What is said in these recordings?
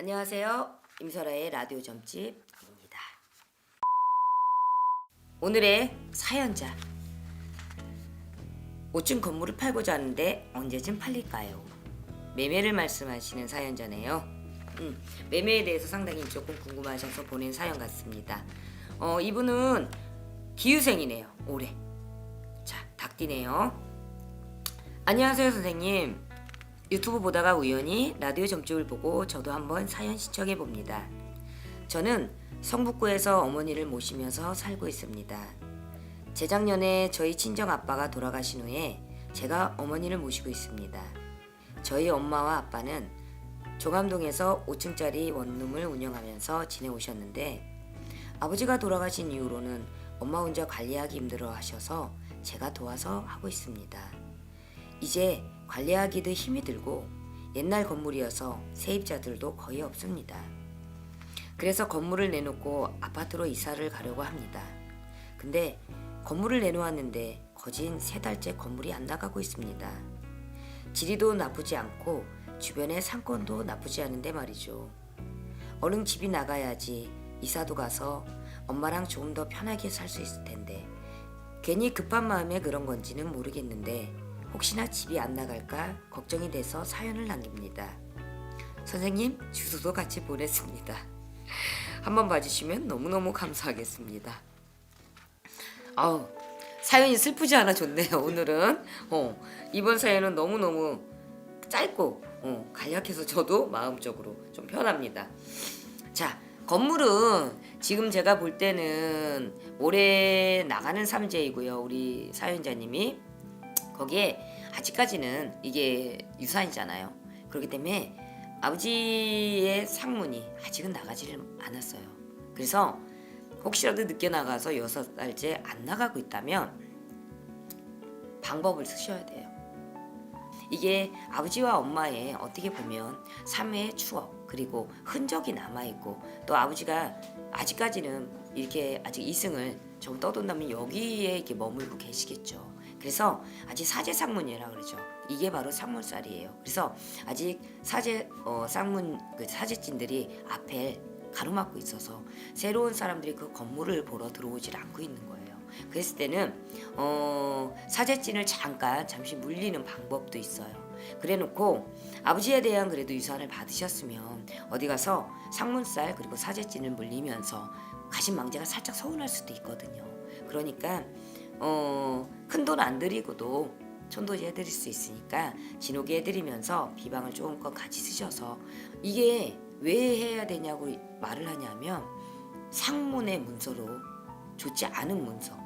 안녕하세요. 임설아의 라디오 점집 입니다. 오늘의 사연자. 5층 건물을 팔고자 하는데 언제쯤 팔릴까요? 매매를 말씀하시는 사연자네요. 음, 매매에 대해서 상당히 조금 궁금하셔서 보낸 사연 같습니다. 어, 이분은 기후생이네요. 올해. 자, 닭띠네요. 안녕하세요, 선생님. 유튜브 보다가 우연히 라디오 점집을 보고 저도 한번 사연 신청해 봅니다. 저는 성북구에서 어머니를 모시면서 살고 있습니다. 재작년에 저희 친정 아빠가 돌아가신 후에 제가 어머니를 모시고 있습니다. 저희 엄마와 아빠는 조감동에서 5층짜리 원룸을 운영하면서 지내오셨는데 아버지가 돌아가신 이후로는 엄마 혼자 관리하기 힘들어 하셔서 제가 도와서 하고 있습니다. 이제 관리하기도 힘이 들고 옛날 건물이어서 세입자들도 거의 없습니다. 그래서 건물을 내놓고 아파트로 이사를 가려고 합니다. 근데 건물을 내놓았는데 거진 세 달째 건물이 안 나가고 있습니다. 지리도 나쁘지 않고 주변의 상권도 나쁘지 않은데 말이죠. 얼른 집이 나가야지 이사도 가서 엄마랑 조금 더 편하게 살 수 있을 텐데 괜히 급한 마음에 그런 건지는 모르겠는데 혹시나 집이 안 나갈까 걱정이 돼서 사연을 남깁니다. 선생님 주소도 같이 보냈습니다. 한번 봐주시면 너무너무 감사하겠습니다. 아우 사연이 슬프지 않아 좋네요 오늘은 어, 이번 사연은 너무너무 짧고 어, 간략해서 저도 마음적으로 좀 편합니다. 자 건물은 지금 제가 볼 때는 올해 나가는 삼재이고요 우리 사연자님이 거기에 아직까지는 이게 유산이잖아요. 그렇기 때문에 아버지의 상문이 아직은 나가지를 않았어요. 그래서 혹시라도 늦게 나가서 여섯 달째 안 나가고 있다면 방법을 쓰셔야 돼요. 이게 아버지와 엄마의 어떻게 보면 삶의 추억 그리고 흔적이 남아 있고 또 아버지가 아직까지는 이렇게 아직 이승을 좀 떠돈다면 여기에 이렇게 머물고 계시겠죠. 그래서 아직 사제 상문이라 그러죠. 이게 바로 상문살이에요. 그래서 아직 사제 어, 쌍문 그 사제진들이 앞에 가로막고 있어서 새로운 사람들이 그 건물을 보러 들어오질 않고 있는 거예요. 그랬을 때는 어, 사제진을 잠깐 잠시 물리는 방법도 있어요. 그래놓고 아버지에 대한 그래도 유산을 받으셨으면 어디 가서 상문살 그리고 사제진을 물리면서 가신 망제가 살짝 서운할 수도 있거든요. 그러니까 어, 큰 돈 안 들이고도 천도지 해드릴 수 있으니까 진호기 해드리면서 비방을 조금껏 같이 쓰셔서 이게 왜 해야 되냐고 말을 하냐면 상문의 문서로 좋지 않은 문서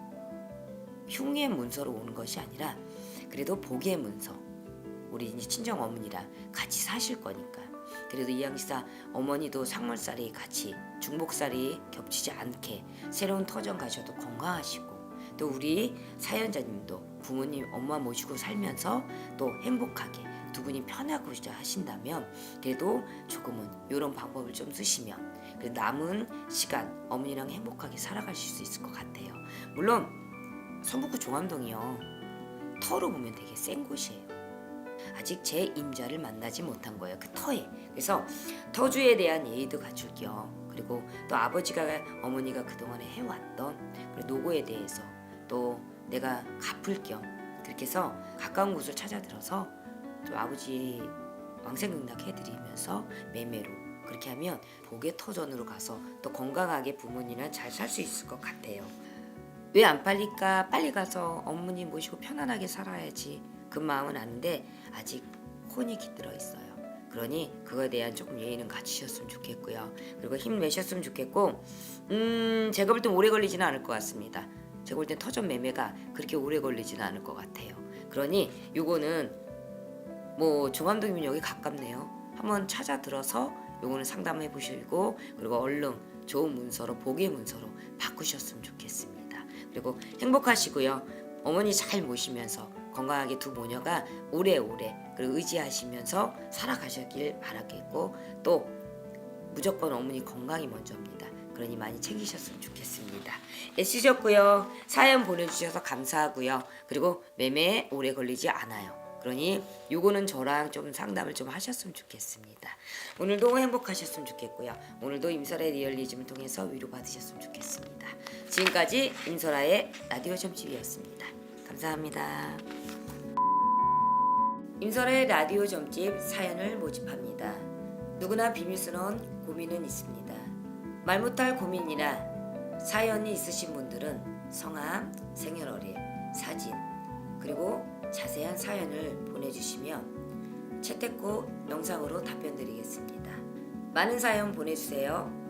흉의 문서로 오는 것이 아니라 그래도 복의 문서 우리 이제 친정 어머니랑 같이 사실 거니까. 그래도 이양지사 어머니도 상물살이 같이 중복살이 겹치지 않게 새로운 터전 가셔도 건강하시고 또 우리 사연자님도 부모님 엄마 모시고 살면서 또 행복하게 두 분이 편하고 하신다면 그래도 조금은 이런 방법을 좀 쓰시면 그 남은 시간 어머니랑 행복하게 살아가실 수 있을 것 같아요. 물론 성북구 종암동이요 터로 보면 되게 센 곳이에요. 아직 제 임자를 만나지 못한 거예요. 그 터에. 그래서 터주에 대한 예의도 갖출 겸 그리고 또 아버지가 어머니가 그동안에 해왔던 노고에 대해서 또 내가 갚을 겸 그렇게 해서 가까운 곳을 찾아들어서 좀 아버지 왕생극락 해드리면서 매매로 그렇게 하면 복의 터전으로 가서 또 건강하게 부모님이랑 잘 살 수 있을 것 같아요. 왜 안 팔릴까? 빨리 가서 어머니 모시고 편안하게 살아야지. 그 마음은 아는데 아직 혼이 깃들어 있어요. 그러니 그거에 대한 조금 예의는 갖추셨으면 좋겠고요. 그리고 힘 내셨으면 좋겠고, 음, 제가 볼 땐 오래 걸리지는 않을 것 같습니다. 제가 볼 땐 터전 매매가 그렇게 오래 걸리지는 않을 것 같아요. 그러니 요거는 뭐 종암동이면 여기 가깝네요. 한번 찾아 들어서 요거는 상담해 보시고 그리고 얼른 좋은 문서로 복의 문서로 바꾸셨으면 좋겠습니다. 그리고 행복하시고요. 어머니 잘 모시면서 건강하게 두 모녀가 오래오래 그리고 의지하시면서 살아가셨길 바라겠고 또 무조건 어머니 건강이 먼저입니다. 그러니 많이 챙기셨으면 좋겠습니다. 애쓰셨고요. 사연 보내주셔서 감사하고요. 그리고 매매에 오래 걸리지 않아요. 그러니 요거는 저랑 좀 상담을 좀 하셨으면 좋겠습니다. 오늘도 행복하셨으면 좋겠고요. 오늘도 임설의 리얼리즘을 통해서 위로 받으셨으면 좋겠습니다. 지금까지 임설아의 라디오 점집이었습니다. 감사합니다. 임설의 라디오 점집 사연을 모집합니다. 누구나 비밀스러운 고민은 있습니다. 말 못할 고민이나 사연이 있으신 분들은 성함, 생년월일, 사진, 그리고 자세한 사연을 보내주시면 채택고 영상으로 답변 드리겠습니다. 많은 사연 보내주세요.